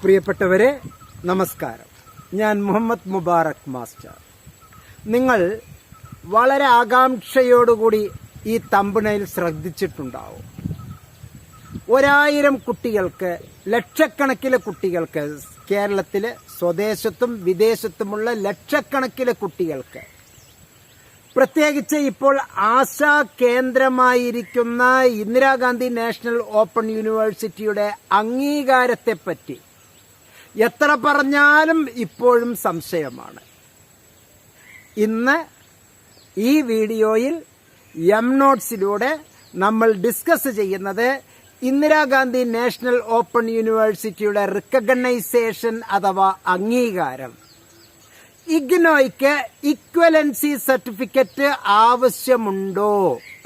പ്രിയപ്പെട്ടവരെ നമസ്കാരം. ഞാൻ മുഹമ്മദ് മുബാറക് മാസ്റ്റർ. നിങ്ങൾ വളരെ ആകാംക്ഷയോടുകൂടി ഈ തമ്പിണയിൽ ശ്രദ്ധിച്ചിട്ടുണ്ടാവും. ഒരായിരം കുട്ടികൾക്ക് ലക്ഷക്കണക്കിന് കുട്ടികൾക്ക് കേരളത്തിലെ സ്വദേശത്തും വിദേശത്തുമുള്ള ലക്ഷക്കണക്കിലെ കുട്ടികൾക്ക് പ്രത്യേകിച്ച് ഇപ്പോൾ ആശാ കേന്ദ്രമായിരിക്കുന്ന ഇന്ദിരാഗാന്ധി നാഷണൽ ഓപ്പൺ യൂണിവേഴ്സിറ്റിയുടെ അംഗീകാരത്തെപ്പറ്റി എത്ര പറഞ്ഞാലും ഇപ്പോഴും സംശയമാണ്. ഇന്ന് ഈ വീഡിയോയിൽ എം നോട്ട്സിലൂടെ നമ്മൾ ഡിസ്കസ് ചെയ്യുന്നത് ഇന്ദിരാഗാന്ധി നാഷണൽ ഓപ്പൺ യൂണിവേഴ്സിറ്റിയുടെ റിക്കഗ്നൈസേഷൻ അഥവാ അംഗീകാരം. ഇഗ്നോയ്ക്ക് ഇക്വലൻസി സർട്ടിഫിക്കറ്റ് ആവശ്യമുണ്ടോ?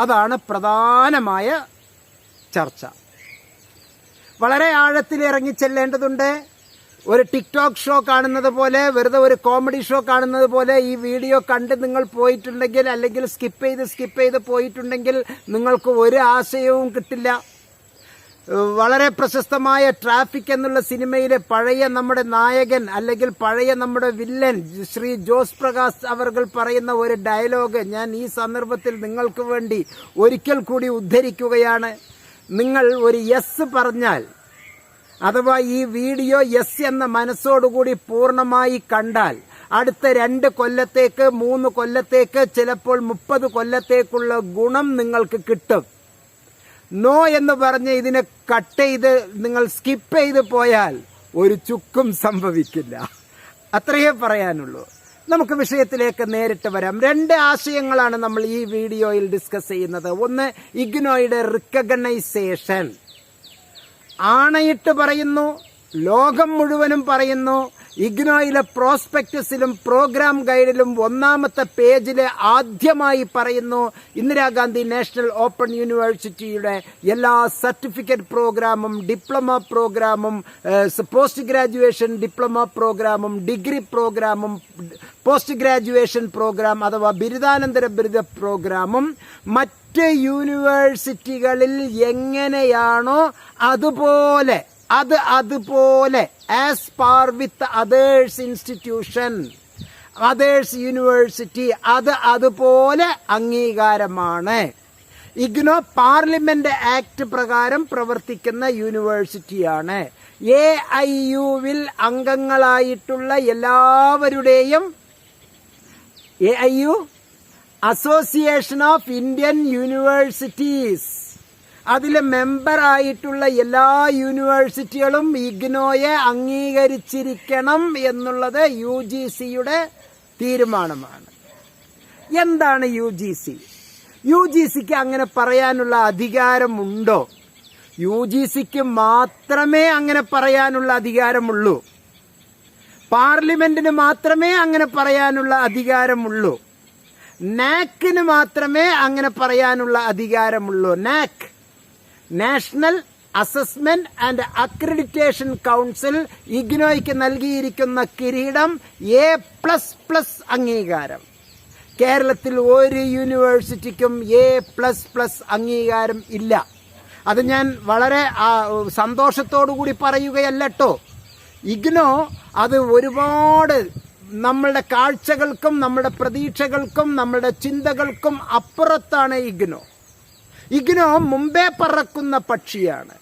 അതാണ് പ്രധാനമായ ചർച്ച. വളരെ ആഴത്തിൽ ഇറങ്ങി ചെല്ലേണ്ടതുണ്ട് ഒരു ടിക്ടോക്ക് ഷോ കാണുന്നത് പോലെ വെറുതെ ഒരു കോമഡി ഷോ കാണുന്നത് പോലെ ഈ വീഡിയോ കണ്ട് നിങ്ങൾ പോയിട്ടുണ്ടെങ്കിൽ അല്ലെങ്കിൽ സ്കിപ്പ് ചെയ്ത് സ്കിപ്പ് ചെയ്ത് പോയിട്ടുണ്ടെങ്കിൽ നിങ്ങൾക്ക് ഒരു ആശയവും കിട്ടില്ല. വളരെ പ്രശസ്തമായ ട്രാഫിക് എന്നുള്ള സിനിമയിലെ പഴയ നമ്മുടെ നായകൻ അല്ലെങ്കിൽ പഴയ നമ്മുടെ വില്ലൻ ശ്രീ ജോസ് പ്രകാശ് അവർകൾ പറയുന്ന ഒരു ഡയലോഗ് ഞാൻ ഈ സന്ദർഭത്തിൽ നിങ്ങൾക്ക് വേണ്ടി ഒരിക്കൽ കൂടി ഉദ്ധരിക്കുകയാണ്. നിങ്ങൾ ഒരു യെസ് പറഞ്ഞാൽ അഥവാ ഈ വീഡിയോ യെസ് എന്ന മനസ്സോടുകൂടി പൂർണമായി കണ്ടാൽ അടുത്ത രണ്ട് കൊല്ലത്തേക്ക് മൂന്ന് കൊല്ലത്തേക്ക് ചിലപ്പോൾ മുപ്പത് കൊല്ലത്തേക്കുള്ള ഗുണം നിങ്ങൾക്ക് കിട്ടും. നോ എന്ന് പറഞ്ഞ് ഇതിനെ കട്ട് ചെയ്ത് നിങ്ങൾ സ്കിപ്പ് ചെയ്ത് പോയാൽ ഒരു ചുക്കും സംഭവിക്കില്ല. അത്രയേ പറയാനുള്ളൂ. നമുക്ക് വിഷയത്തിലേക്ക് നേരിട്ട് വരാം. രണ്ട് ആശയങ്ങളാണ് നമ്മൾ ഈ വീഡിയോയിൽ ഡിസ്കസ് ചെയ്യുന്നത്. ഒന്ന് ഇഗ്നോയുടെ റിക്കഗ്നൈസേഷൻ ആണയിട്ട് പറയുന്നു ലോകം മുഴുവനും പറയുന്നു ഇഗ്നോയിലെ പ്രോസ്പെക്ടസിലും പ്രോഗ്രാം ഗൈഡിലും ഒന്നാമത്തെ പേജിലെ ആദ്യമായി പറയുന്നു ഇന്ദിരാഗാന്ധി നാഷണൽ ഓപ്പൺ യൂണിവേഴ്സിറ്റിയുടെ എല്ലാ സർട്ടിഫിക്കറ്റ് പ്രോഗ്രാമും ഡിപ്ലോമ പ്രോഗ്രാമും പോസ്റ്റ് ഗ്രാജുവേഷൻ ഡിപ്ലോമ പ്രോഗ്രാമും ഡിഗ്രി പ്രോഗ്രാമും പോസ്റ്റ് ഗ്രാജുവേഷൻ പ്രോഗ്രാം അഥവാ ബിരുദാനന്തര ബിരുദ പ്രോഗ്രാമും മറ്റ് യൂണിവേഴ്സിറ്റികളിൽ എങ്ങനെയാണോ അതുപോലെ അത് അതുപോലെ as par with others institution others university അത് അതുപോലെ അംഗീകാരമാണ്. ഇഗ്നോ പാർലമെന്റ് ആക്ട് പ്രകാരം പ്രവർത്തിക്കുന്ന യൂണിവേഴ്സിറ്റിയാണ് എ ഐ യുവിൽ അംഗങ്ങളായിട്ടുള്ള എല്ലാവരുടെയും A I U association of Indian universities അതിലെ മെമ്പറായിട്ടുള്ള എല്ലാ യൂണിവേഴ്സിറ്റികളും ഇഗ്നോയെ അംഗീകരിച്ചിരിക്കണം എന്നുള്ളത് യു ജി സിയുടെ തീരുമാനമാണ്. എന്താണ് U G C? U G സിക്ക് അങ്ങനെ പറയാനുള്ള അധികാരമുണ്ടോ? യു ജി സിക്ക് മാത്രമേ അങ്ങനെ പറയാനുള്ള അധികാരമുള്ളൂ. പാർലമെന്റിന് മാത്രമേ അങ്ങനെ പറയാനുള്ള അധികാരമുള്ളൂ. നാക്കിന് മാത്രമേ അങ്ങനെ പറയാനുള്ള അധികാരമുള്ളൂ. NAAC. National assessment and accreditation council ഇഗ്നോയ്ക്ക് നൽകിയിരിക്കുന്ന കിരീടം എ പ്ലസ് പ്ലസ് അംഗീകാരം. കേരളത്തിൽ ഒരു യൂണിവേഴ്സിറ്റിക്കും എ പ്ലസ് പ്ലസ് അംഗീകാരം ഇല്ല. അത് ഞാൻ വളരെ സന്തോഷത്തോടു കൂടി പറയുകയല്ലട്ടോ. ഇഗ്നോ അത് ഒരുപാട് നമ്മളുടെ കാഴ്ചകൾക്കും നമ്മുടെ പ്രതീക്ഷകൾക്കും നമ്മുടെ ചിന്തകൾക്കും അപ്പുറത്താണ് ഇഗ്നോ. ഇഗ്നോ മുമ്പേ പറക്കുന്ന പക്ഷിയാണ്.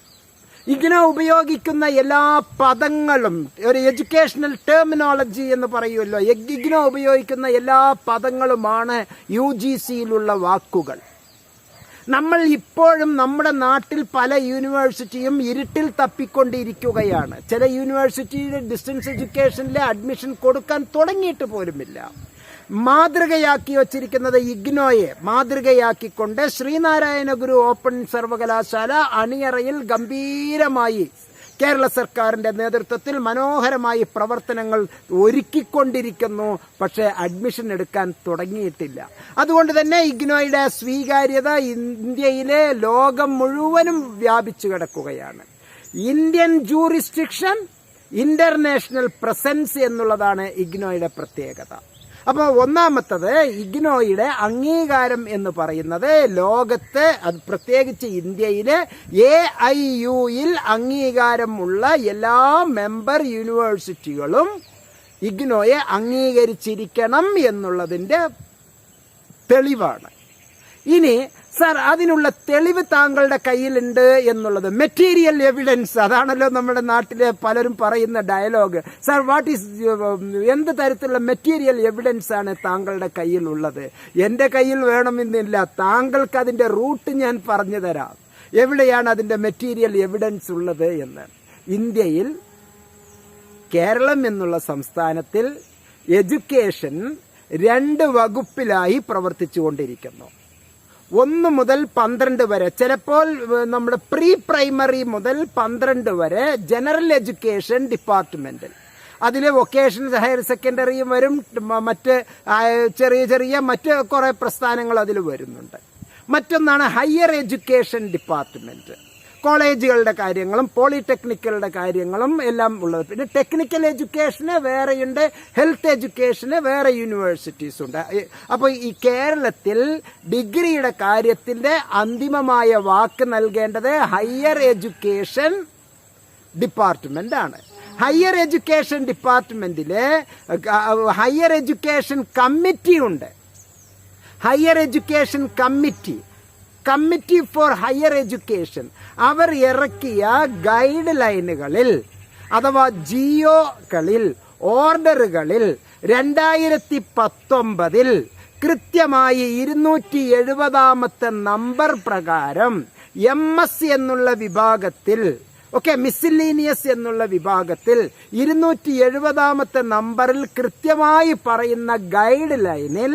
ഇഗ്നോ ഉപയോഗിക്കുന്ന എല്ലാ പദങ്ങളും ഒരു എഡ്യൂക്കേഷണൽ ടെർമിനോളജി എന്ന് പറയുമല്ലോ ഇഗ്നോ ഉപയോഗിക്കുന്ന എല്ലാ പദങ്ങളുമാണ് യു ജി സിയിലുള്ള വാക്കുകൾ. നമ്മൾ ഇപ്പോഴും നമ്മുടെ നാട്ടിൽ പല യൂണിവേഴ്സിറ്റിയും ഇരുട്ടിൽ തപ്പിക്കൊണ്ടിരിക്കുകയാണ്. ചില യൂണിവേഴ്സിറ്റിയുടെ ഡിസ്റ്റൻസ് എഡ്യൂക്കേഷനിലെ അഡ്മിഷൻ കൊടുക്കാൻ തുടങ്ങിയിട്ട് പോലുമില്ല. മാതൃകയാക്കി വച്ചിരിക്കുന്നത് ഇഗ്നോയെ. മാതൃകയാക്കിക്കൊണ്ട് ശ്രീനാരായണ ഗുരു ഓപ്പൺ സർവകലാശാല അണിയറയിൽ ഗംഭീരമായി കേരള സർക്കാരിന്റെ നേതൃത്വത്തിൽ മനോഹരമായി പ്രവർത്തനങ്ങൾ ഒരുക്കിക്കൊണ്ടിരിക്കുന്നു. പക്ഷേ അഡ്മിഷൻ എടുക്കാൻ തുടങ്ങിയിട്ടില്ല. അതുകൊണ്ട് തന്നെ ഇഗ്നോയുടെ സ്വീകാര്യത ഇന്ത്യയിലെ ലോകം മുഴുവനും വ്യാപിച്ചു കിടക്കുകയാണ്. ഇന്ത്യൻ ജൂറിസ്ട്രിക്ഷൻ ഇന്റർനാഷണൽ പ്രസൻസ് എന്നുള്ളതാണ് ഇഗ്നോയുടെ പ്രത്യേകത. അപ്പോൾ ഒന്നാമത്തത് ഇഗ്നോയുടെ അംഗീകാരം എന്ന് പറയുന്നത് ലോകത്ത് അത് പ്രത്യേകിച്ച് ഇന്ത്യയിലെ എ ഐ യുയിൽ അംഗീകാരമുള്ള എല്ലാ മെമ്പർ യൂണിവേഴ്സിറ്റികളും ഇഗ്നോയെ അംഗീകരിച്ചിരിക്കണം എന്നുള്ളതിന്റെ തെളിവാണ്. ഇനി സാർ അതിനുള്ള തെളിവ് താങ്കളുടെ കയ്യിലുണ്ട് എന്നുള്ളത്. മെറ്റീരിയൽ എവിഡൻസ് അതാണല്ലോ നമ്മുടെ നാട്ടിലെ പലരും പറയുന്ന ഡയലോഗ് സാർ വാട്ട് ഈസ് എന്ത് തരത്തിലുള്ള മെറ്റീരിയൽ എവിഡൻസ് ആണ് താങ്കളുടെ കയ്യിലുള്ളത്? എന്റെ കയ്യിൽ വേണമെന്നില്ല. താങ്കൾക്ക് അതിന്റെ റൂട്ട് ഞാൻ പറഞ്ഞു തരാം. എവിടെയാണ് അതിന്റെ മെറ്റീരിയൽ എവിഡൻസ് ഉള്ളത് എന്ന്. ഇന്ത്യയിൽ കേരളം എന്നുള്ള സംസ്ഥാനത്തിൽ എഡ്യൂക്കേഷൻ രണ്ട് വകുപ്പിലായി പ്രവർത്തിച്ചുകൊണ്ടിരിക്കുന്നു. ഒന്ന് മുതൽ പന്ത്രണ്ട് വരെ. ചിലപ്പോൾ നമ്മുടെ പ്രീ പ്രൈമറി മുതൽ പന്ത്രണ്ട് വരെ ജനറൽ എഡ്യൂക്കേഷൻ ഡിപ്പാർട്ട്മെന്റിൽ അതിൽ വൊക്കേഷണൽ ഹയർ സെക്കൻഡറിയും വരും. മറ്റ് ചെറിയ ചെറിയ മറ്റ് കുറേ പ്രസ്ഥാനങ്ങൾ അതിൽ വരുന്നുണ്ട്. മറ്റൊന്നാണ് ഹയർ എഡ്യൂക്കേഷൻ ഡിപ്പാർട്ട്മെന്റ് കോളേജുകളുടെ കാര്യങ്ങളും പോളിടെക്നിക്കുകളുടെ കാര്യങ്ങളും എല്ലാം ഉള്ളത്. പിന്നെ ടെക്നിക്കൽ എഡ്യൂക്കേഷന് വേറെയുണ്ട് ഹെൽത്ത് എഡ്യൂക്കേഷന് വേറെ യൂണിവേഴ്സിറ്റീസ് ഉണ്ട്. അപ്പോൾ ഈ കേരളത്തിൽ ഡിഗ്രിയുടെ കാര്യത്തിന്റെ അന്തിമമായ വാക്ക് നൽകേണ്ടത് ഹയർ എഡ്യൂക്കേഷൻ ഡിപ്പാർട്ട്മെന്റ് ആണ് ഹയർ എഡ്യൂക്കേഷൻ ഡിപ്പാർട്ട്മെന്റിൽ ഹയർ എഡ്യൂക്കേഷൻ കമ്മിറ്റി ഉണ്ട് higher education committee committee for higher education. അവർ ഇറക്കിയ ഗൈഡ് ലൈനുകളിൽ അഥവാ ജിയോകളിൽ ഓർഡറുകളിൽ രണ്ടായിരത്തി പത്തൊമ്പതിൽ കൃത്യമായി ഇരുന്നൂറ്റി എഴുപതാമത്തെ നമ്പർ പ്രകാരം എം എസ് എന്നുള്ള വിഭാഗത്തിൽ ഓക്കെ മിസിലീനിയസ് എന്നുള്ള വിഭാഗത്തിൽ ഇരുന്നൂറ്റി എഴുപതാമത്തെ നമ്പറിൽ കൃത്യമായി പറയുന്ന ഗൈഡ് ലൈനിൽ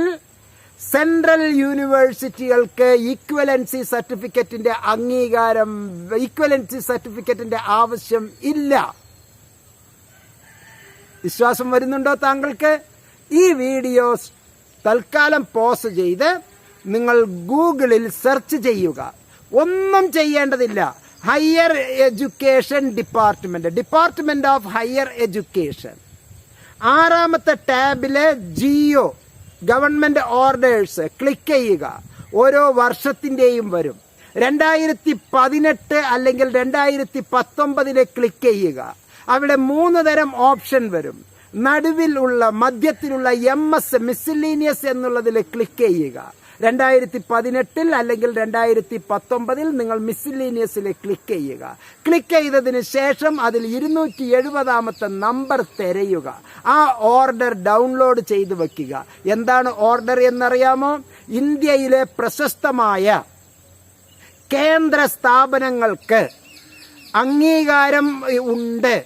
സെൻട്രൽ യൂണിവേഴ്സിറ്റികൾക്ക് ഈക്വലൻസി സർട്ടിഫിക്കറ്റിന്റെ അംഗീകാരം ഈക്വലൻസി സർട്ടിഫിക്കറ്റിന്റെ ആവശ്യം ഇല്ല. വിശ്വാസം വരുന്നുണ്ടോ താങ്കൾക്ക്? ഈ വീഡിയോ തൽക്കാലം പോസ് ചെയ്ത് നിങ്ങൾ ഗൂഗിളിൽ സെർച്ച് ചെയ്യുക. ഒന്നും ചെയ്യേണ്ടതില്ല. Higher education department department of higher education. ആറാമത്തെ ടാബിലെ ജിയോ ഗവൺമെന്റ് ഓർഡേഴ്സ് ക്ലിക്ക് ചെയ്യുക. ഓരോ വർഷത്തിന്റെയും വരും. രണ്ടായിരത്തി പതിനെട്ട് അല്ലെങ്കിൽ രണ്ടായിരത്തി പത്തൊമ്പതിലെ ക്ലിക്ക് ചെയ്യുക. അവിടെ മൂന്ന് തരം ഓപ്ഷൻ വരും. നടുവിലുള്ള മധ്യത്തിലുള്ള എം എസ് മിസിലീനിയസ് എന്നുള്ളതിൽ ക്ലിക്ക് ചെയ്യുക. രണ്ടായിരത്തി പതിനെട്ടിൽ അല്ലെങ്കിൽ രണ്ടായിരത്തി പത്തൊമ്പതിൽ നിങ്ങൾ മിസ്സിലീനിയസിൽ ക്ലിക്ക് ചെയ്യുക. ക്ലിക്ക് ചെയ്തതിന് ശേഷം അതിൽ ഇരുന്നൂറ്റി എഴുപതാമത്തെ നമ്പർ തിരയുക. ആ ഓർഡർ ഡൗൺലോഡ് ചെയ്ത് വെക്കുക. എന്താണ് ഓർഡർ എന്നറിയാമോ? ഇന്ത്യയിലെ പ്രശസ്തമായ കേന്ദ്ര സ്ഥാപനങ്ങൾക്ക് അംഗീകാരം ഉണ്ട്.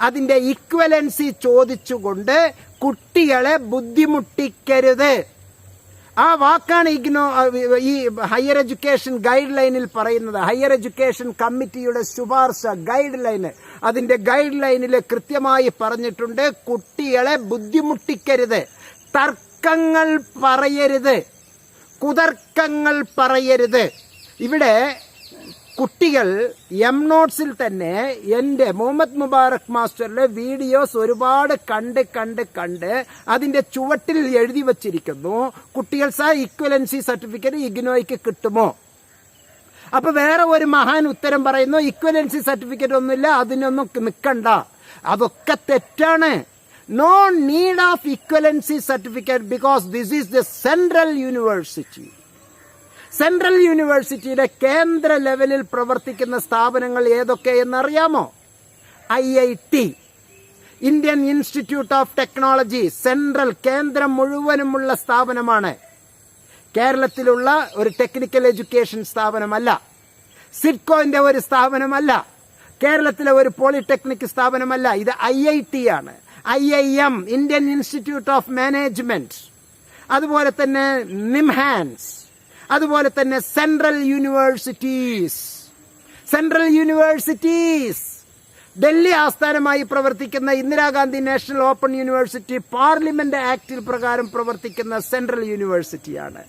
അതിന്റെ ഇക്വലൻസി ചോദിച്ചുകൊണ്ട് കുട്ടികളെ ബുദ്ധിമുട്ടിക്കരുത്. ആ വാക്കാണ് ഇഗ്നോ ഈ ഹയർ എഡ്യൂക്കേഷൻ ഗൈഡ് ലൈനിൽ പറയുന്നത്. ഹയർ എഡ്യൂക്കേഷൻ കമ്മിറ്റിയുടെ ശുപാർശ ഗൈഡ് ലൈന് അതിന്റെ ഗൈഡ് ലൈനിൽ കൃത്യമായി പറഞ്ഞിട്ടുണ്ട് കുട്ടികളെ ബുദ്ധിമുട്ടിക്കരുത്. തർക്കങ്ങൾ പറയരുത്. കുതർക്കങ്ങൾ പറയരുത്. ഇവിടെ കുട്ടികൾ എം നോട്ട്സിൽ തന്നെ എന്റെ മുഹമ്മദ് മുബാറക് മാസ്റ്ററിലെ വീഡിയോസ് ഒരുപാട് കണ്ട് കണ്ട് കണ്ട് അതിന്റെ ചുവട്ടിൽ എഴുതി വച്ചിരിക്കുന്നു. കുട്ടികൾ സ ഇക്വലൻസി സർട്ടിഫിക്കറ്റ് ഇഗ്നോയ്ക്ക് കിട്ടുമോ? അപ്പൊ വേറെ ഒരു മഹാൻ ഉത്തരം പറയുന്നു ഇക്വലൻസി സർട്ടിഫിക്കറ്റ് ഒന്നുമില്ല അതിനൊന്നും നിൽക്കണ്ട അതൊക്കെ തെറ്റാണ്. No need of equivalency certificate because this is the central university central യൂണിവേഴ്സിറ്റിയിലെ കേന്ദ്ര ലെവലിൽ പ്രവർത്തിക്കുന്ന സ്ഥാപനങ്ങൾ ഏതൊക്കെ അറിയാമോ I I T Indian institute of technology central കേന്ദ്രം മുഴുവനുമുള്ള സ്ഥാപനമാണ്. കേരളത്തിലുള്ള ഒരു ടെക്നിക്കൽ എഡ്യൂക്കേഷൻ സ്ഥാപനമല്ല. സിഡ്കോന്റെ ഒരു സ്ഥാപനമല്ല. കേരളത്തിലെ ഒരു പോളിടെക്നിക് സ്ഥാപനമല്ല. ഇത് ഐ ഐ ടി ആണ്. I I M Indian institute of management. അതുപോലെ തന്നെ നിംഹാൻസ്. അതുപോലെ തന്നെ central universities. Central universities. Delhi ആസ്ഥാനമായി പ്രവർത്തിക്കുന്ന Indira Gandhi national open university parliament ആക്ടിൽ പ്രകാരം പ്രവർത്തിക്കുന്ന സെൻട്രൽ യൂണിവേഴ്സിറ്റിയാണ്.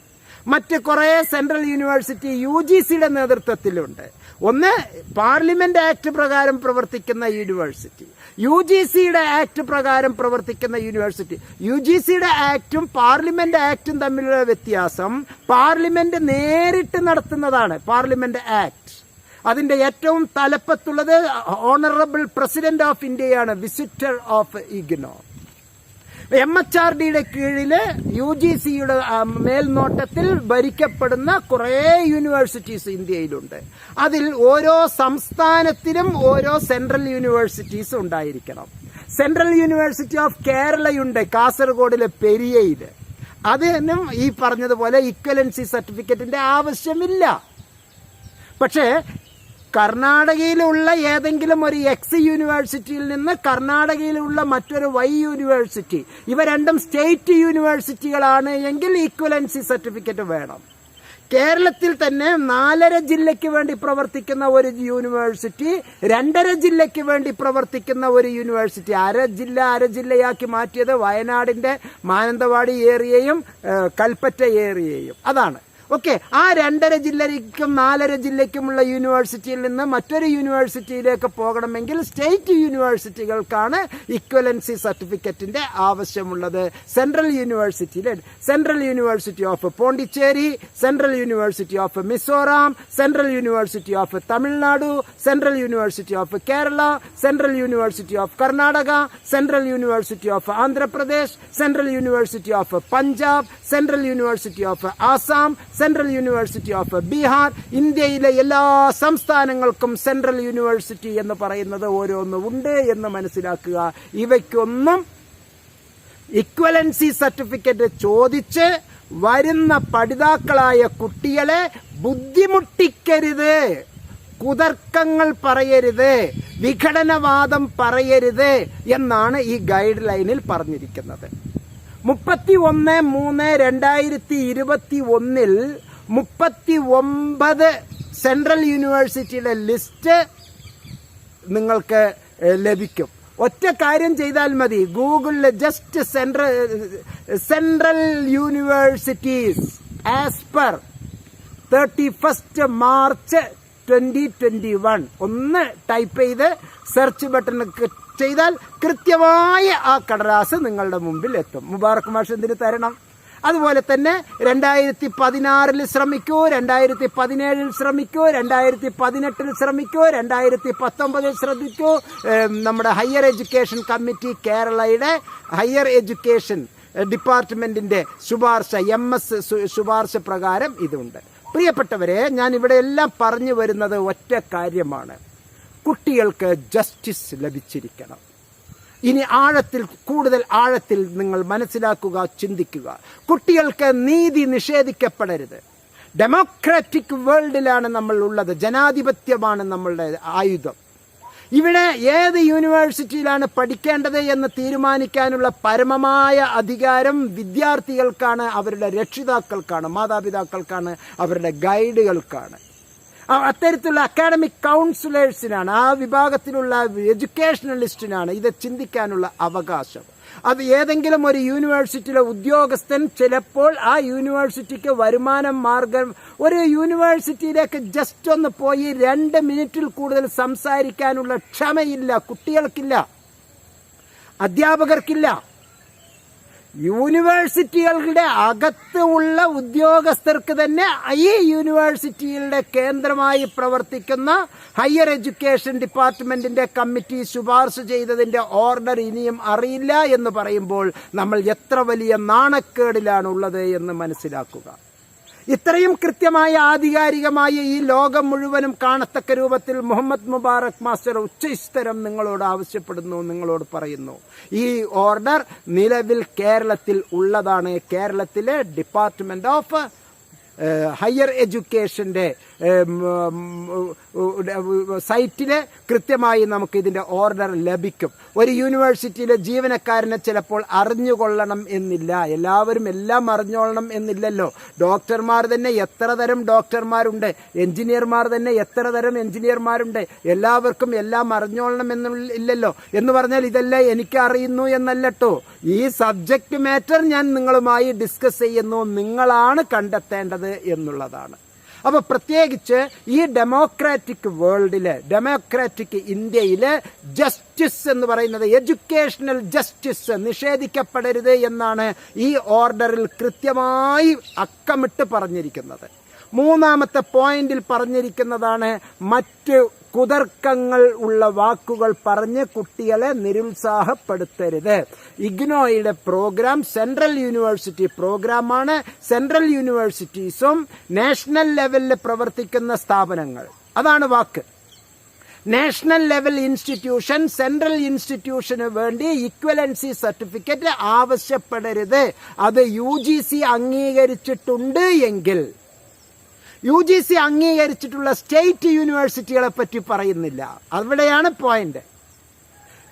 മറ്റ് കുറേ സെൻട്രൽ യൂണിവേഴ്സിറ്റി യു ജി സിയുടെ നേതൃത്വത്തിലുണ്ട്. ഒന്ന് പാർലമെന്റ് ആക്ട് പ്രകാരം പ്രവർത്തിക്കുന്ന യൂണിവേഴ്സിറ്റി. യു ജി സിയുടെ ആക്ട് പ്രകാരം പ്രവർത്തിക്കുന്ന യൂണിവേഴ്സിറ്റി. യു ജി സിയുടെ ആക്ടും പാർലമെന്റ് ആക്ടും തമ്മിലുള്ള വ്യത്യാസം പാർലമെന്റ് നേരിട്ട് നടത്തുന്നതാണ് പാർലമെന്റ് ആക്ട്. അതിന്റെ ഏറ്റവും തലപ്പത്തുള്ളത് ഓണറബിൾ പ്രസിഡന്റ് ഓഫ് ഇന്ത്യയാണ് visitor of IGNOU M H R ഡിയുടെ കീഴിൽ യു ജി സിയുടെ മേൽനോട്ടത്തിൽ ഭരിക്കപ്പെടുന്ന കുറേ യൂണിവേഴ്സിറ്റീസ് ഇന്ത്യയിലുണ്ട്. അതിൽ ഓരോ സംസ്ഥാനത്തിലും ഓരോ സെൻട്രൽ യൂണിവേഴ്സിറ്റീസ് ഉണ്ടായിരിക്കണം. സെൻട്രൽ യൂണിവേഴ്സിറ്റി ഓഫ് കേരളയുണ്ട് കാസർഗോഡിലെ പെരിയയിൽ അതിനും ഈ പറഞ്ഞതുപോലെ ഇക്വലൻസി സർട്ടിഫിക്കറ്റിന്റെ ആവശ്യമില്ല. പക്ഷേ കർണാടകയിലുള്ള ഏതെങ്കിലും ഒരു എക്സ് യൂണിവേഴ്സിറ്റിയിൽ നിന്ന് കർണാടകയിലുള്ള മറ്റൊരു വൈ യൂണിവേഴ്സിറ്റി ഇവ രണ്ടും സ്റ്റേറ്റ് യൂണിവേഴ്സിറ്റികളാണ് എങ്കിൽ ഈക്വലൻസി സർട്ടിഫിക്കറ്റ് വേണം. കേരളത്തിൽ തന്നെ നാലര ജില്ലയ്ക്ക് വേണ്ടി പ്രവർത്തിക്കുന്ന ഒരു യൂണിവേഴ്സിറ്റി രണ്ടര ജില്ലയ്ക്ക് വേണ്ടി പ്രവർത്തിക്കുന്ന ഒരു യൂണിവേഴ്സിറ്റി. അര ജില്ല അര ജില്ലയാക്കി മാറ്റിയത് വയനാടിന്റെ മാനന്തവാടി ഏരിയയും കൽപ്പറ്റ ഏരിയയും അതാണ്. ഓക്കെ ആ രണ്ടര ജില്ലയ്ക്കും നാലര ജില്ലയ്ക്കുമുള്ള യൂണിവേഴ്സിറ്റിയിൽ നിന്ന് മറ്റൊരു യൂണിവേഴ്സിറ്റിയിലേക്ക് പോകണമെങ്കിൽ സ്റ്റേറ്റ് യൂണിവേഴ്സിറ്റികൾക്കാണ് ഇക്വലൻസി സർട്ടിഫിക്കറ്റിന്റെ ആവശ്യമുള്ളത്. സെൻട്രൽ യൂണിവേഴ്സിറ്റിയിലെ central university of Pondicherry central university of Mizoram central university of Tamil Nadu central university of Kerala central university of Karnataka central university of Andhra Pradesh central university of Punjab central university of Assam central university of Bihar ഇന്ത്യയിലെ എല്ലാ സംസ്ഥാനങ്ങൾക്കും central university എന്ന് പറയുന്നത് ഓരോന്നും ഉണ്ട് എന്ന് മനസ്സിലാക്കുക. ഇവയ്ക്കൊന്നും equivalency certificate ചോദിച്ച് വരുന്ന പഠിതാക്കളായ കുട്ടികളെ ബുദ്ധിമുട്ടിക്കരുത്. കുതർക്കങ്ങൾ പറയരുത്. വിഘടനവാദം പറയരുത് എന്നാണ് ഈ ഗൈഡ് ലൈനിൽ പറഞ്ഞിരിക്കുന്നത്. മുപ്പത്തി ഒന്ന് മൂന്ന് രണ്ടായിരത്തി ഇരുപത്തി ഒന്നിൽ മുപ്പത്തി ഒമ്പത് സെൻട്രൽ യൂണിവേഴ്സിറ്റിയുടെ ലിസ്റ്റ് നിങ്ങൾക്ക് ലഭിക്കും. ഒറ്റ കാര്യം ചെയ്താൽ മതി. ഗൂഗിളിൽ just central central universities as per thirty first March twenty twenty one ഒന്ന് ടൈപ്പ് ചെയ്ത് സെർച്ച് ബട്ടൺ ചെയ്താൽ കൃത്യമായ ആ കടലാസ് നിങ്ങളുടെ മുമ്പിൽ എത്തും. മുബാറക് മാഷ് എന്തിന് തരണം? അതുപോലെ തന്നെ രണ്ടായിരത്തി പതിനാറിൽ ശ്രമിക്കൂ രണ്ടായിരത്തി പതിനേഴിൽ ശ്രമിക്കൂ രണ്ടായിരത്തി പതിനെട്ടിൽ ശ്രമിക്കൂ രണ്ടായിരത്തി പത്തൊമ്പതിൽ ശ്രദ്ധിക്കൂ. നമ്മുടെ ഹയർ എഡ്യൂക്കേഷൻ കമ്മിറ്റി കേരളയുടെ ഹയർ എഡ്യൂക്കേഷൻ ഡിപ്പാർട്ട്മെന്റിന്റെ ശുപാർശ എം എസ് ശുപാർശ പ്രകാരം ഇതുണ്ട്. പ്രിയപ്പെട്ടവരെ ഞാൻ ഇവിടെ എല്ലാം പറഞ്ഞു വരുന്നത് ഒറ്റ കാര്യമാണ്. കുട്ടികൾക്ക് ജസ്റ്റിസ് ലഭിച്ചിരിക്കണം. ഇനി ആഴത്തിൽ കൂടുതൽ ആഴത്തിൽ നിങ്ങൾ മനസ്സിലാക്കുക ചിന്തിക്കുക. കുട്ടികൾക്ക് നീതി നിഷേധിക്കപ്പെടരുത്. ഡെമോക്രാറ്റിക് വേൾഡിലാണ് നമ്മൾ ഉള്ളത്. ജനാധിപത്യമാണ് നമ്മളുടെ ആയുധം. ഇവിടെ ഏത് യൂണിവേഴ്സിറ്റിയിലാണ് പഠിക്കേണ്ടത് എന്ന് തീരുമാനിക്കാനുള്ള പരമമായ അധികാരം വിദ്യാർത്ഥികൾക്കാണ് അവരുടെ രക്ഷിതാക്കൾക്കാണ് മാതാപിതാക്കൾക്കാണ് അവരുടെ ഗൈഡുകൾക്കാണ് അത്തരത്തിലുള്ള അക്കാഡമിക് കൗൺസിലേഴ്സിനാണ് ആ വിഭാഗത്തിലുള്ള എഡ്യൂക്കേഷണലിസ്റ്റിനാണ് ഇത് ചിന്തിക്കാനുള്ള അവകാശം. അത് ഏതെങ്കിലും ഒരു യൂണിവേഴ്സിറ്റിയിലെ ഉദ്യോഗസ്ഥൻ ചിലപ്പോൾ ആ യൂണിവേഴ്സിറ്റിക്ക് വരുമാനം മാർഗം ഒരു യൂണിവേഴ്സിറ്റിയിലേക്ക് ജസ്റ്റ് ഒന്ന് പോയി രണ്ട് മിനിറ്റിൽ കൂടുതൽ സംസാരിക്കാനുള്ള ക്ഷമയില്ല കുട്ടികൾക്കില്ല അധ്യാപകർക്കില്ല. യൂണിവേഴ്സിറ്റികളുടെ അകത്ത് ഉള്ള ഉദ്യോഗസ്ഥർക്ക് തന്നെ ഈ യൂണിവേഴ്സിറ്റികളുടെ കേന്ദ്രമായി പ്രവർത്തിക്കുന്ന ഹയർ എഡ്യൂക്കേഷൻ ഡിപ്പാർട്ട്മെന്റിന്റെ കമ്മിറ്റി ശുപാർശ ചെയ്തതിന്റെ ഓർഡർ ഇനിയും അറിയില്ല എന്ന് പറയുമ്പോൾ നമ്മൾ എത്ര വലിയ നാണക്കേടിലാണുള്ളത് എന്ന് മനസ്സിലാക്കുക. ഇത്രയും കൃത്യമായ ആധികാരികമായ ഈ ലോകം മുഴുവനും കാണത്തക്ക രൂപത്തിൽ മുഹമ്മദ് മുബാറക് മാസ്റ്റർ ഉച്ചസ്ഥരം നിങ്ങളോട് ആവശ്യപ്പെടുന്നു നിങ്ങളോട് പറയുന്നു. ഈ ഓർഡർ നിലവിൽ കേരളത്തിൽ ഉള്ളതാണ്. കേരളത്തിലെ ഡിപ്പാർട്ട്മെന്റ് ഓഫ് ഹയർ എഡ്യൂക്കേഷന്റെ സൈറ്റിൽ കൃത്യമായി നമുക്ക് ഇതിന്റെ ഓർഡർ ലഭിക്കും. ഒരു യൂണിവേഴ്സിറ്റിയിലെ ജീവനക്കാരനെ ചിലപ്പോൾ അറിഞ്ഞുകൊള്ളണം എന്നില്ല. എല്ലാവരും എല്ലാം അറിഞ്ഞോളണം എന്നില്ലല്ലോ. ഡോക്ടർമാർ തന്നെ എത്ര തരം ഡോക്ടർമാരുണ്ട്? എഞ്ചിനീയർമാർ തന്നെ എത്ര തരം എഞ്ചിനീയർമാരുണ്ട്? എല്ലാവർക്കും എല്ലാം അറിഞ്ഞോളണം എന്നില്ലല്ലോ എന്ന് പറഞ്ഞാൽ ഇതെല്ലാം എനിക്ക് അറിയുന്നു എന്നല്ലട്ടോ. ഈ സബ്ജക്റ്റ് മാറ്റർ ഞാൻ നിങ്ങളുമായി ഡിസ്കസ് ചെയ്യുന്നു. നിങ്ങളാണ് കണ്ടെത്തേണ്ടത് എന്നുള്ളതാണ്. അപ്പൊ പ്രത്യേകിച്ച് ഈ ഡെമോക്രാറ്റിക് വേൾഡിൽ ഡെമോക്രാറ്റിക് ഇന്ത്യയിൽ ജസ്റ്റിസ് എന്ന് പറയുന്നത് എഡ്യൂക്കേഷണൽ ജസ്റ്റിസ് നിഷേധിക്കപ്പെടരുത് എന്നാണ് ഈ ഓർഡറിൽ കൃത്യമായി അക്കമിട്ട് പറഞ്ഞിരിക്കുന്നത്. മൂന്നാമത്തെ പോയിന്റിൽ പറഞ്ഞിരിക്കുന്നതാണ് മറ്റ് കുതർക്കങ്ങൾ ഉള്ള വാക്കുകൾ പറഞ്ഞ് കുട്ടികളെ നിരുത്സാഹപ്പെടുത്തരുത്. ഇഗ്നോയുടെ പ്രോഗ്രാം സെൻട്രൽ യൂണിവേഴ്സിറ്റി പ്രോഗ്രാമാണ്. സെൻട്രൽ യൂണിവേഴ്സിറ്റീസും നാഷണൽ ലെവലിൽ പ്രവർത്തിക്കുന്ന സ്ഥാപനങ്ങൾ. അതാണ് വാക്ക്. നാഷണൽ ലെവൽ ഇൻസ്റ്റിറ്റ്യൂഷൻ സെൻട്രൽ ഇൻസ്റ്റിറ്റ്യൂഷന് വേണ്ടി ഇക്വലൻസി സർട്ടിഫിക്കറ്റ് ആവശ്യപ്പെടരുത്. അത് യു അംഗീകരിച്ചിട്ടുണ്ട് എങ്കിൽ യു ജി സി അംഗീകരിച്ചിട്ടുള്ള സ്റ്റേറ്റ് യൂണിവേഴ്സിറ്റികളെ പറ്റി പറയുന്നില്ല. അവിടെയാണ് point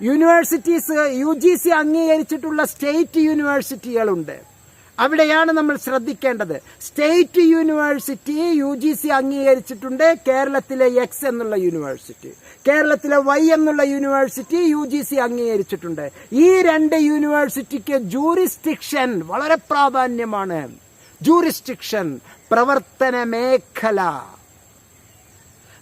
universities U G C അംഗീകരിച്ചിട്ടുള്ള state യൂണിവേഴ്സിറ്റികളുണ്ട്. അവിടെയാണ് നമ്മൾ ശ്രദ്ധിക്കേണ്ടത്. State university U G C അംഗീകരിച്ചിട്ടുണ്ട് കേരളത്തിലെ എക്സ് എന്നുള്ള യൂണിവേഴ്സിറ്റി. കേരളത്തിലെ വൈ എന്നുള്ള യൂണിവേഴ്സിറ്റി യു ജി സി അംഗീകരിച്ചിട്ടുണ്ട്. ഈ രണ്ട് യൂണിവേഴ്സിറ്റിക്ക് ജൂറിസ്ഡിക്ഷൻ വളരെ പ്രാധാന്യമാണ്. ജൂറിസ്ഡിക്ഷൻ പ്രവർത്തന മേഖല.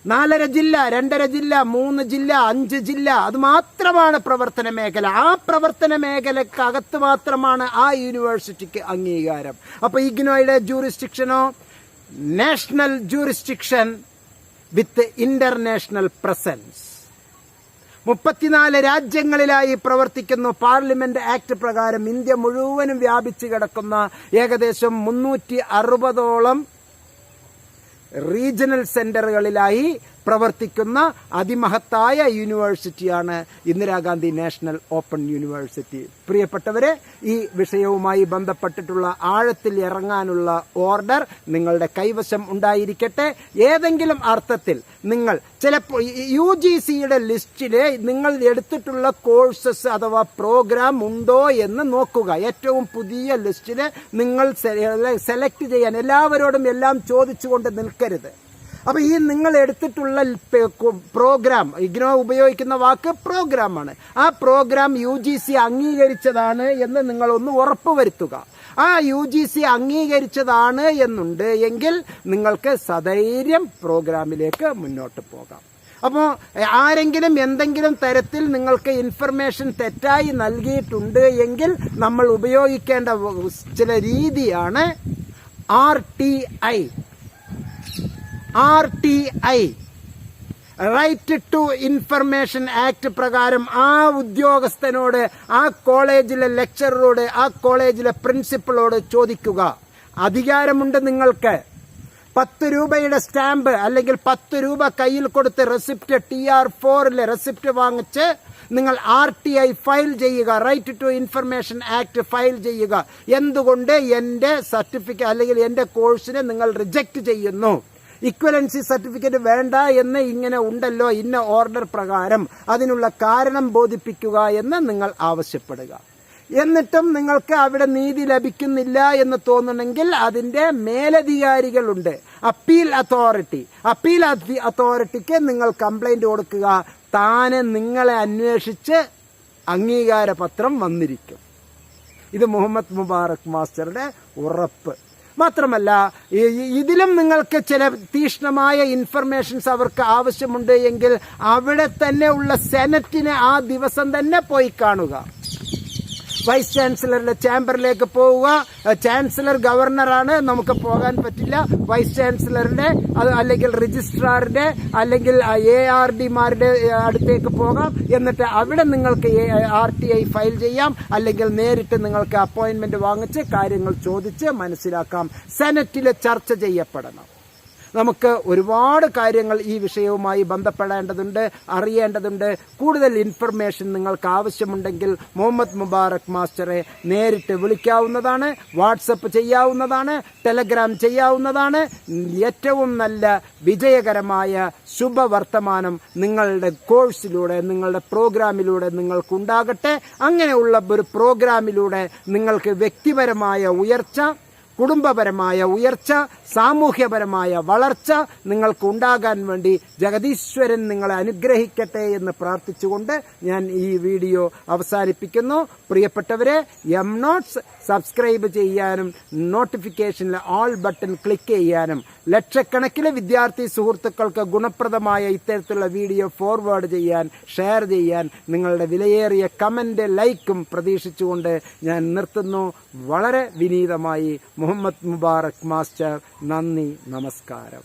നാലര ജില്ല രണ്ടര ജില്ല മൂന്ന് ജില്ല അഞ്ച് ജില്ല അത് മാത്രമാണ് പ്രവർത്തന മേഖല. ആ പ്രവർത്തന മേഖലക്കകത്ത് മാത്രമാണ് ആ യൂണിവേഴ്സിറ്റിക്ക് അംഗീകാരം. അപ്പൊ ഇഗ്നോയുടെ ജൂറിസ്ഡിക്ഷനോ national jurisdiction with international presence. മുപ്പത്തിനാല് രാജ്യങ്ങളിലായി പ്രവർത്തിക്കുന്നു പാർലമെന്റ് ആക്ട് പ്രകാരം. ഇന്ത്യ മുഴുവനും വ്യാപിച്ചു കിടക്കുന്ന ഏകദേശം മുന്നൂറ്റി അറുപതോളം റീജിയണൽ സെന്ററുകളിലായി പ്രവർത്തിക്കുന്ന അതിമഹത്തായ യൂണിവേഴ്സിറ്റിയാണ് ഇന്ദിരാഗാന്ധി നാഷണൽ ഓപ്പൺ യൂണിവേഴ്സിറ്റി. പ്രിയപ്പെട്ടവരെ ഈ വിഷയവുമായി ബന്ധപ്പെട്ടിട്ടുള്ള ആഴത്തിൽ ഇറങ്ങാനുള്ള ഓർഡർ നിങ്ങളുടെ കൈവശം ഉണ്ടായിരിക്കട്ടെ. ഏതെങ്കിലും അർത്ഥത്തിൽ നിങ്ങൾ ചിലപ്പോൾ യു ജി സിയുടെ ലിസ്റ്റിലെ നിങ്ങൾ എടുത്തിട്ടുള്ള കോഴ്സസ് അഥവാ പ്രോഗ്രാം ഉണ്ടോ എന്ന് നോക്കുക. ഏറ്റവും പുതിയ ലിസ്റ്റിൽ നിങ്ങൾ സെലക്ട് ചെയ്യാൻ എല്ലാവരോടും എല്ലാം ചോദിച്ചുകൊണ്ട് നിൽക്കരുത്. അപ്പൊ ഈ നിങ്ങൾ എടുത്തിട്ടുള്ള പ്രോഗ്രാം ഇഗ്നോ ഉപയോഗിക്കുന്ന വാക്ക് പ്രോഗ്രാമാണ് ആ പ്രോഗ്രാം യു ജി സി അംഗീകരിച്ചതാണ് എന്ന് നിങ്ങൾ ഒന്ന് ഉറപ്പുവരുത്തുക. ആ യു ജി സി അംഗീകരിച്ചതാണ് എന്നുണ്ട് എങ്കിൽ നിങ്ങൾക്ക് സധൈര്യം പ്രോഗ്രാമിലേക്ക് മുന്നോട്ട് പോകാം. അപ്പോൾ ആരെങ്കിലും എന്തെങ്കിലും തരത്തിൽ നിങ്ങൾക്ക് ഇൻഫർമേഷൻ തെറ്റായി നൽകിയിട്ടുണ്ട് എങ്കിൽ നമ്മൾ ഉപയോഗിക്കേണ്ട ചില രീതിയാണ് R T I. R T I right to information act പ്രകാരം ആ ഉദ്യോഗസ്ഥനോട് ആ കോളേജിലെ ലെക്ചററോട് ആ കോളേജിലെ പ്രിൻസിപ്പളോട് ചോദിക്കുക. അധികാരമുണ്ട് നിങ്ങൾക്ക്. പത്ത് രൂപയുടെ സ്റ്റാമ്പ് അല്ലെങ്കിൽ പത്ത് രൂപ കയ്യിൽ കൊടുത്ത് റെസിപ്റ്റ് ടി ആർ ഫോറിലെ റെസിപ്റ്റ് വാങ്ങിച്ച് നിങ്ങൾ ആർ ടി ഐ ഫയൽ ചെയ്യുക right to information act file ചെയ്യുക. എന്തുകൊണ്ട് എന്റെ സർട്ടിഫിക്കറ്റ് അല്ലെങ്കിൽ എന്റെ കോഴ്സിനെ നിങ്ങൾ റിജക്റ്റ് ചെയ്യുന്നു? ഇക്വലൻസി സർട്ടിഫിക്കറ്റ് വേണ്ട എന്ന് ഇങ്ങനെ ഉണ്ടല്ലോ ഇന്ന ഓർഡർ പ്രകാരം അതിനുള്ള കാരണം ബോധിപ്പിക്കുക എന്ന് നിങ്ങൾ ആവശ്യപ്പെടുക. എന്നിട്ടും നിങ്ങൾക്ക് അവിടെ നീതി ലഭിക്കുന്നില്ല എന്ന് തോന്നുന്നെങ്കിൽ അതിന്റെ മേലധികാരികളുണ്ട്. Appeal authority. അപ്പീൽ അതോറിറ്റിക്ക് നിങ്ങൾ കംപ്ലൈന്റ് കൊടുക്കുക. താന് നിങ്ങളെ അന്വേഷിച്ച് അംഗീകാര പത്രം വന്നിരിക്കും. ഇത് മുഹമ്മദ് മുബാറക് മാസ്റ്ററുടെ ഉറപ്പ്. മാത്രമല്ല ഇതിലും നിങ്ങൾക്ക് ചില തീഷ്ണമായ ഇൻഫർമേഷൻസ് അവർക്ക് ആവശ്യമുണ്ട് എങ്കിൽ അവിടെ തന്നെ ഉള്ള സെനറ്റിനെ ആ ദിവസം തന്നെ പോയി കാണുക. വൈസ് ചാൻസലറുടെ ചാമ്പറിലേക്ക് പോവുക. ചാൻസലർ ഗവർണറാണ്. നമുക്ക് പോകാൻ പറ്റില്ല. വൈസ് ചാൻസലറിന്റെ അല്ലെങ്കിൽ രജിസ്ട്രാറിന്റെ അല്ലെങ്കിൽ എ ആർ ഡിമാരുടെ അടുത്തേക്ക് പോകാം. എന്നിട്ട് അവിടെ നിങ്ങൾക്ക് ആർ ടി ഐ ഫയൽ ചെയ്യാം. അല്ലെങ്കിൽ നേരിട്ട് നിങ്ങൾക്ക് അപ്പോയിന്റ്മെന്റ് വാങ്ങിച്ച് കാര്യങ്ങൾ ചോദിച്ച് മനസ്സിലാക്കാം. സെനറ്റിൽ ചർച്ച ചെയ്യപ്പെടണം. നമുക്ക് ഒരുപാട് കാര്യങ്ങൾ ഈ വിഷയവുമായി ബന്ധപ്പെടേണ്ടതുണ്ട് അറിയേണ്ടതുണ്ട്. കൂടുതൽ ഇൻഫർമേഷൻ നിങ്ങൾക്ക് ആവശ്യമുണ്ടെങ്കിൽ മുഹമ്മദ് മുബാറക് മാസ്റ്ററെ നേരിട്ട് വിളിക്കാവുന്നതാണ് വാട്സപ്പ് ചെയ്യാവുന്നതാണ് ടെലഗ്രാം ചെയ്യാവുന്നതാണ്. ഏറ്റവും നല്ല വിജയകരമായ ശുഭവർത്തമാനം നിങ്ങളുടെ കോഴ്സിലൂടെ നിങ്ങളുടെ പ്രോഗ്രാമിലൂടെ നിങ്ങൾക്കുണ്ടാകട്ടെ. അങ്ങനെയുള്ള ഒരു പ്രോഗ്രാമിലൂടെ നിങ്ങൾക്ക് വ്യക്തിപരമായ ഉയർച്ച കുടുംബപരമായ ഉയർച്ച സാമൂഹ്യപരമായ വളർച്ച നിങ്ങൾക്ക് ഉണ്ടാകാൻ വേണ്ടി ജഗദീശ്വരൻ നിങ്ങളെ അനുഗ്രഹിക്കട്ടെ എന്ന് പ്രാർത്ഥിച്ചുകൊണ്ട് ഞാൻ ഈ വീഡിയോ അവസാനിപ്പിക്കുന്നു. പ്രിയപ്പെട്ടവരെ എം നോട്ട്സ് സബ്സ്ക്രൈബ് ചെയ്യാനും നോട്ടിഫിക്കേഷനിൽ ഓൾ ബട്ടൺ ക്ലിക്ക് ചെയ്യാനും ലക്ഷക്കണക്കിന് വിദ്യാർത്ഥി സുഹൃത്തുക്കൾക്ക് ഗുണപ്രദമായ ഇത്തരത്തിലുള്ള വീഡിയോ ഫോർവേഡ് ചെയ്യാൻ ഷെയർ ചെയ്യാൻ നിങ്ങളുടെ വിലയേറിയ കമന്റ് ലൈക്കും പ്രതീക്ഷിച്ചുകൊണ്ട് ഞാൻ നിർത്തുന്നു. വളരെ വിനീതമായി മുഹമ്മദ് മുബാറക് മാസ്റ്റർ നന്ദി നമസ്കാരം.